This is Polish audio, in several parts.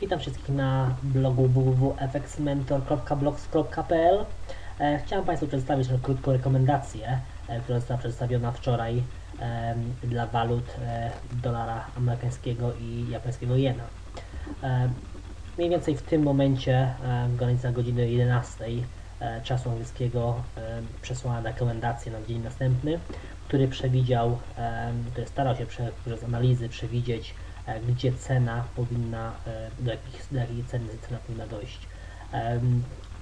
Witam wszystkich na blogu www.fxmentor.blogs.pl e, Chciałem Państwu przedstawić krótką rekomendację, e, która została przedstawiona wczoraj dla walut e, dolara amerykańskiego i japońskiego jena. Mniej więcej w tym momencie, w granicach godziny 11 e, czasu angielskiego, przesłałem rekomendację na dzień następny, który przewidział, który starał się prze, przez analizy przewidzieć, gdzie cena powinna, e, do, jakich, do jakiej ceny cena powinna dojść.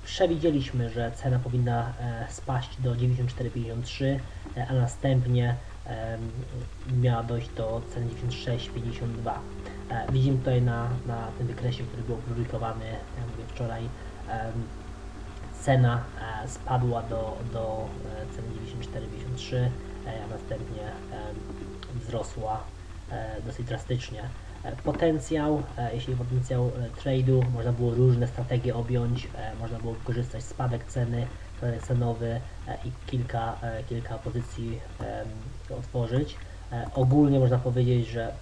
Przewidzieliśmy, że cena powinna e, spaść do 94,53, e, a następnie miała dojść do ceny 96,52. E, Widzimy tutaj na, na tym wykresie, który był opublikowany, mówię wczoraj, cena e, spadła do, do e, ceny 94,53, e, a następnie wzrosła e, dosyć drastycznie. E, Potencjał, e, jeśli potencjał e, trade'u, można było różne strategie objąć, e, można było wykorzystać spadek ceny, spadek cenowy e, i kilka, e, kilka pozycji otworzyć. E, Ogólnie można powiedzieć, że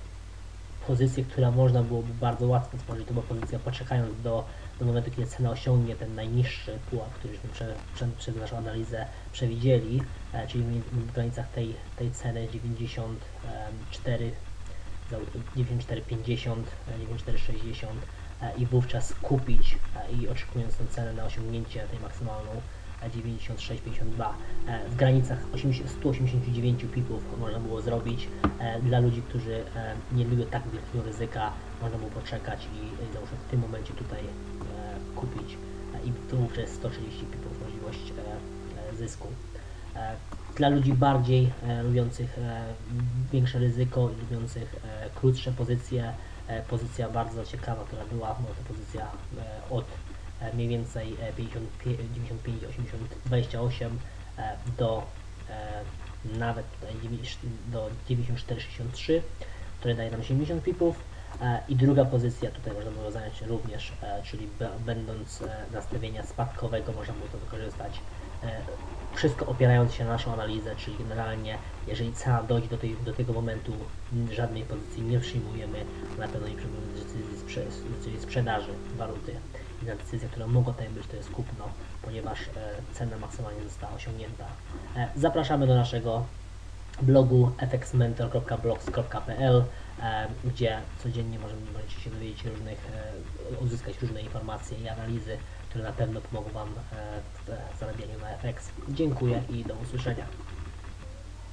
pozycję, która można byłoby bardzo łatwo stworzyć, to była pozycja poczekając do, do momentu, kiedy cena osiągnie ten najniższy pułap, któryśmy prze, prze, przez naszą analizę przewidzieli, e, czyli w, granicach tej, tej ceny 94, załóżmy 94,50, e, 94,60 e, i wówczas kupić e, i oczekując tę cenę na osiągnięcie tej maksymalną e, 96,52 e, w granicach 80, 189 pipów można było zrobić. E, Dla ludzi, którzy e, nie lubią tak wielkiego ryzyka, można było poczekać i e, załóżmy w tym momencie tutaj e, kupić E, i wówczas jest 130 pipów możliwość e, e, zysku. E, Dla ludzi bardziej e, lubiących e, większe ryzyko i lubiących krótsze pozycje, pozycja bardzo ciekawa, która była, no to pozycja od mniej więcej e, 55, 95, 80, 28 e, do nawet tutaj 90 do 94,63, które daje nam 70 pipów. I druga pozycja, tutaj można było zająć również, e, czyli będąc nastawienia spadkowego, można było to wykorzystać. Wszystko opierając się na naszą analizę, czyli generalnie, jeżeli cena dojdzie do, tej, do tego momentu, żadnej pozycji nie przyjmujemy, na pewno nie przyjmujemy decyzji, sprze sprzedaży waluty. Jedna decyzja, która mogła tutaj być, to jest kupno, ponieważ e, cena maksymalnie została osiągnięta. E, zapraszamy do naszego blogu fxmentor.blogs.pl, gdzie codziennie możecie się dowiedzieć różnych, e, uzyskać różne informacje i analizy, które na pewno pomogą Wam e, w zarabianiu na FX. Dziękuję i do usłyszenia.